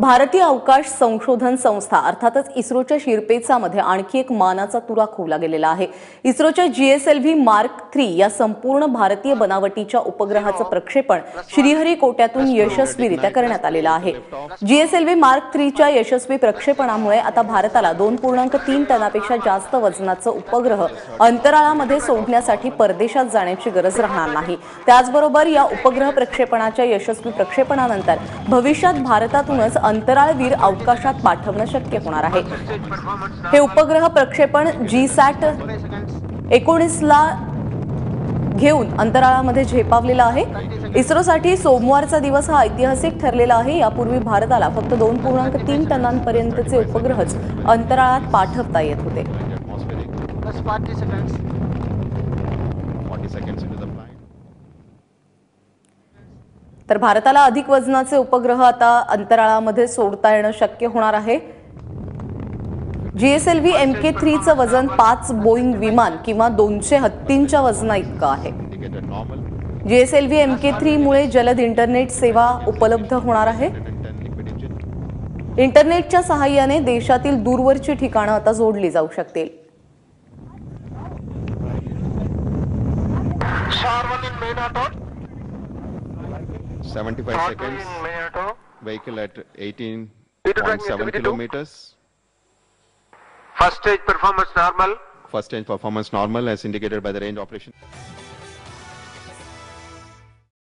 भारतीय अवकाश संशोधन संस्था अर्थातच इस्रोच्या शिरपेचामध्ये आणखी एक मानाचा तुरा खोवला गेलेला आहे. इस्रोच्या जीएसएलव्ही मार्क थ्री या संपूर्ण भारतीय बनावटीच्या उपग्रहाचं प्रक्षेपण श्रीहरिकोट्यातून यशस्वीरित्या करण्यात आलेलं आहे. जीएसएलव्ही मार्क थ्रीच्या यशस्वी प्रक्षेपणामुळे आता भारताला दोन पूर्णांक तीन टनापेक्षा जास्त वजनाचं उपग्रह अंतराळामध्ये सोडण्यासाठी परदेशात जाण्याची गरज राहणार नाही. त्याचबरोबर या उपग्रह प्रक्षेपणाच्या यशस्वी प्रक्षेपणानंतर भविष्यात भारतातूनच अंतराळवीर अवकाशात पाठवणं शक्य होणार आहे. हे उपग्रह प्रक्षेपण जी सॅट एकोणीसला घेऊन अंतराळामध्ये झेपावलेला आहे. इस्रोसाठी सोमवारचा दिवस हा ऐतिहासिक ठरलेला आहे. यापूर्वी भारताला फक्त दोन पूर्णांक तीन टनांपर्यंतचे उपग्रहच अंतराळात पाठवता येत होते. तर भारताला अधिक वजनाचे उपग्रह आता अंतराळामध्ये सोडता येणं शक्य होणार आहे. जीएसएलव्ही एम के थ्रीचं वजन पाच बोईंग विमान किंवा दोनशे हत्तींच्या वजना इतकं आहे जीएसएलव्ही एम के थ्रीमुळे जलद इंटरनेट सेवा उपलब्ध होणार आहे. इंटरनेटच्या सहाय्याने देशातील दूरवरची ठिकाणं आता जोडली जाऊ शकतील. Star 75 Star seconds. Vehicle at Vehicle tracking 18.7 kilometers. First stage performance normal. First stage performance normal as indicated by the range operation.